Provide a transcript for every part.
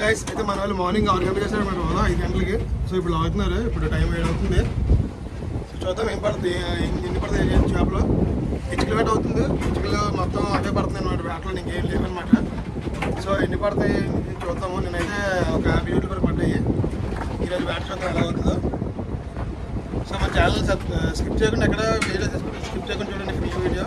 Guys అయితే మన వాళ్ళు మార్నింగ్ ఆరు గంటలకు చేస్తారు వాళ్ళు ఐదు గంటలకి. సో ఇప్పుడు లాగుతున్నారు. ఇప్పుడు టైం ఏడు అవుతుంది. సో చూద్దాం ఏం పడుతుంది. ఎన్ని పడుతుంది చేపలు ఇటుకలు వేట అవుతుంది. ఇటుకలు మొత్తం అదే పడుతుంది అనమాట వేటలో ఇంకేం లేదనమాట సో ఎన్ని పడతాయి చూద్దాము. నేనైతే ఒక యాభై యూట్యూబ్ వరకు పడ్డాయి. ఈరోజు వేట చూద్దాం ఎలా అవుతుందో. సో మన ఛానల్ స్కిప్ చేయకుండా ఎక్కడ వీడియో స్కిప్ చేయకుండా చూడండి ఫ్రీ వీడియో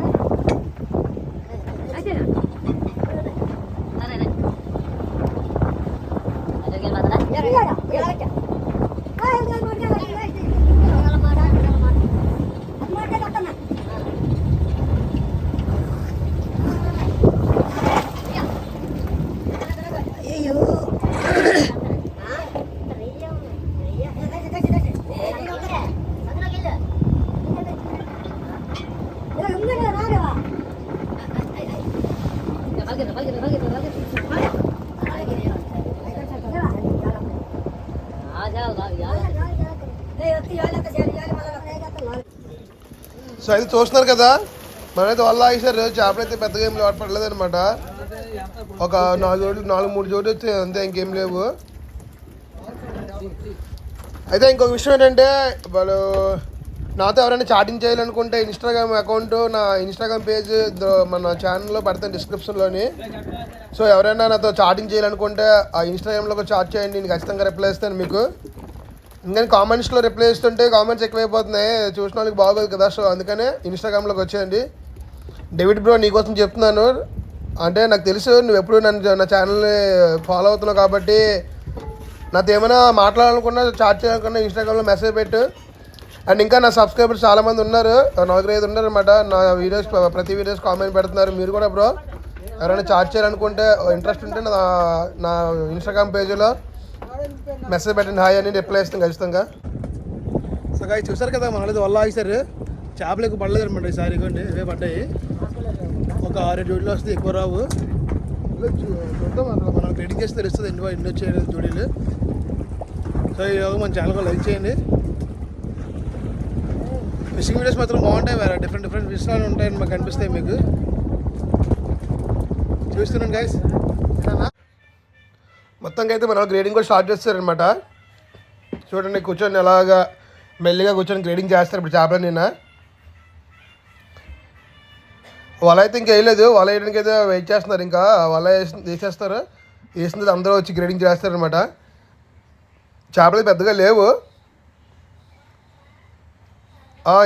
సో అయితే చూస్తున్నారు కదా? మనైతే వల్ల ఆగేసారు చేపలు అయితే పెద్దగా ఏం పడలేదు అనమాట ఒక నాలుగు చోట్లు నాలుగు మూడు చోట్లు వచ్చి అంతే ఇంకేం లేవు. అయితే ఇంకొక విషయం ఏంటంటే వాళ్ళు నాతో ఎవరైనా చాటింగ్ చేయాలనుకుంటే ఇన్స్టాగ్రామ్ అకౌంట్ నా ఇన్స్టాగ్రామ్ పేజ్ మన ఛానల్లో పెడతాను డిస్క్రిప్షన్లోని సో ఎవరైనా నాతో చాటింగ్ చేయాలనుకుంటే ఆ ఇన్స్టాగ్రామ్లో చాట్ చేయండి. నేను ఖచ్చితంగా రిప్లై ఇస్తాను మీకు. ఇంకా కామెంట్స్లో రిప్లై చేస్తుంటే కామెంట్స్ ఎక్కువైపోతున్నాయి. చూసిన వాళ్ళకి బాగోదు కదా సో అందుకనే ఇన్స్టాగ్రామ్లోకి వచ్చేయండి. డేవిడ్ బ్రో నీకోసం చెప్తున్నాను. అంటే నాకు తెలుసు నువ్వు ఎప్పుడు నన్ను నా ఛానల్ని ఫాలో అవుతున్నావు కాబట్టి నాతో ఏమైనా మాట్లాడాలనుకున్నా చాట్ చేయాలనుకున్నా ఇన్స్టాగ్రామ్లో మెసేజ్ పెట్టు. అండ్ ఇంకా నా సబ్స్క్రైబర్స్ చాలామంది ఉన్నారు. నలుగురు ఐదు ఉన్నారు అనమాట నా వీడియోస్ ప్రతి వీడియోస్ కామెంట్ పెడుతున్నారు. మీరు కూడా బ్రో ఎవరైనా చాట్ చేయాలనుకుంటే ఇంట్రెస్ట్ ఉంటే నా నా ఇన్స్టాగ్రామ్ పేజీలో మెసేజ్ పెట్టండి. హాయ్ అని రిప్లై ఇస్తాం ఖచ్చితంగా. సో గాయ చూసారు కదా మనది వల్ల ఆగిసారు. చేపలు ఎక్కువ పడలేదు అనమాట ఈసారి ఇవ్వండి. ఇవే పడ్డాయి. ఒక ఆరు జోడీలు వస్తే ఎక్కువ రావు. చూద్దాం అసలు మనం ట్రేడింగ్ చేస్తే తెలుస్తుంది. ఎన్ని ఎన్ని వచ్చాయి జోడీలు. సో ఈ యోగ మన ఛానల్ లైక్ చేయండి. ఫిషింగ్ వీడియోస్ మాత్రం బాగుంటాయి వేరే. డిఫరెంట్ డిఫరెంట్ విషయాలు ఉంటాయని మాకు అనిపిస్తాయి మీకు. చూస్తున్నాను గైస్ మొత్తంగా అయితే మనం గ్రేడింగ్ కూడా స్టార్ట్ చేస్తారనమాట చూడండి కూర్చొని ఎలాగా మెల్లిగా కూర్చొని గ్రేడింగ్ చేస్తారు ఇప్పుడు చేపలు నిన్న. వల అయితే ఇంకా వేయలేదు. వల వేయడానికి అయితే వెయిట్ చేస్తున్నారు ఇంకా. వల వేసి వేసేస్తారు. వేసింది అందరూ వచ్చి గ్రేడింగ్ చేస్తారనమాట చేపలు పెద్దగా లేవు.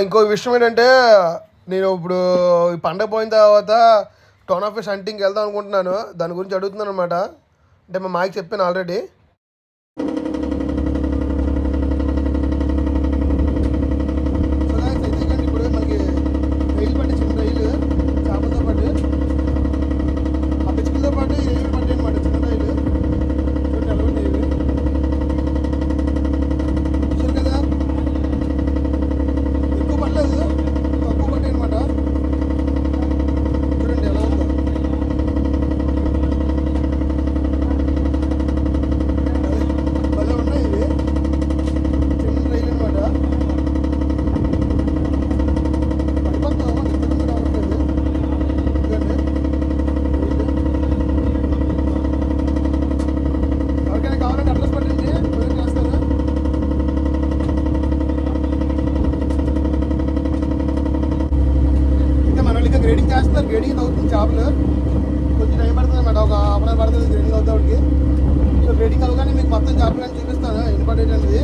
ఇంకో విషయం ఏంటంటే నేను ఇప్పుడు పండగ పోయిన తర్వాత టోన్ ఆఫ్ ఫిష్ హంటింగ్కి వెళ్దాం అనుకుంటున్నాను. దాని గురించి అడుగుతున్నాను అనమాట అంటే మా మాకి చెప్పాను ఆల్రెడీ సార్ గ్రేడింగ్ అవుతుంది చేపలు. కొంచెం టైం పడుతుంది మేడం ఒక హాఫ్ అవర్ పడుతుంది గ్రేడింగ్ అవుతాడికి సో గ్రేడింగ్ అవగానే మీకు మొత్తం చేపలు అని చూపిస్తాను ఎన్ని పడేటది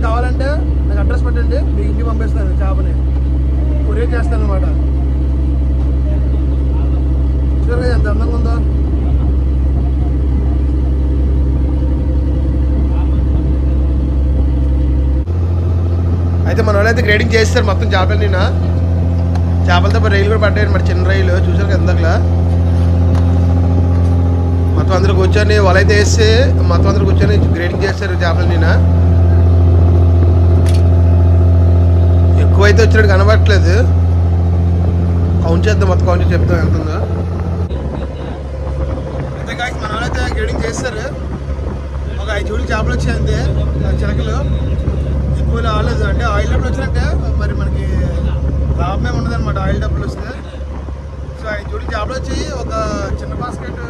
ఎవరికైనా కావాలంటే నాకు అడ్రస్ పెట్టండి మీ ఇంటికి పంపిస్తాను చేపని. కొరియర్ చేస్తాను అనమాట చూడండి ఎంత అందంగా ఉందో. అయితే మన వాళ్ళైతే గ్రేడింగ్ చేస్తారు మొత్తం చేపలు నిన్న. చేపలతో రైలు కూడా పడ్డాయి మరి చిన్న రైలు. చూసారు ఎంతలా మొత్తం అందరు కూర్చొని వాళ్ళైతే వేసి మొత్తం అందరు కూర్చొని గ్రేడింగ్ చేస్తారు చేపలు నిన్న. ఎక్కువైతే వచ్చినట్టు కనబడట్లేదు. కౌంట్ చేద్దాం మొత్తం కౌంట్ చేసి చెప్తాం ఎంత ఉందో అయితే guys, మన వాళ్ళైతే గ్రేడింగ్ చేస్తారు. ఒక ఐదు చూడు చేపలు వచ్చాయి చిలకలు. ఎక్కువ రాలేదు అంటే ఆయిల్ డబ్బులు వచ్చినట్టే మరి మనకి లాభమే ఉండదు అనమాట ఆయిల్ డబ్బులు వస్తే. సో ఐదు చూడు చేపలు వచ్చి ఒక చిన్న బాస్కెట్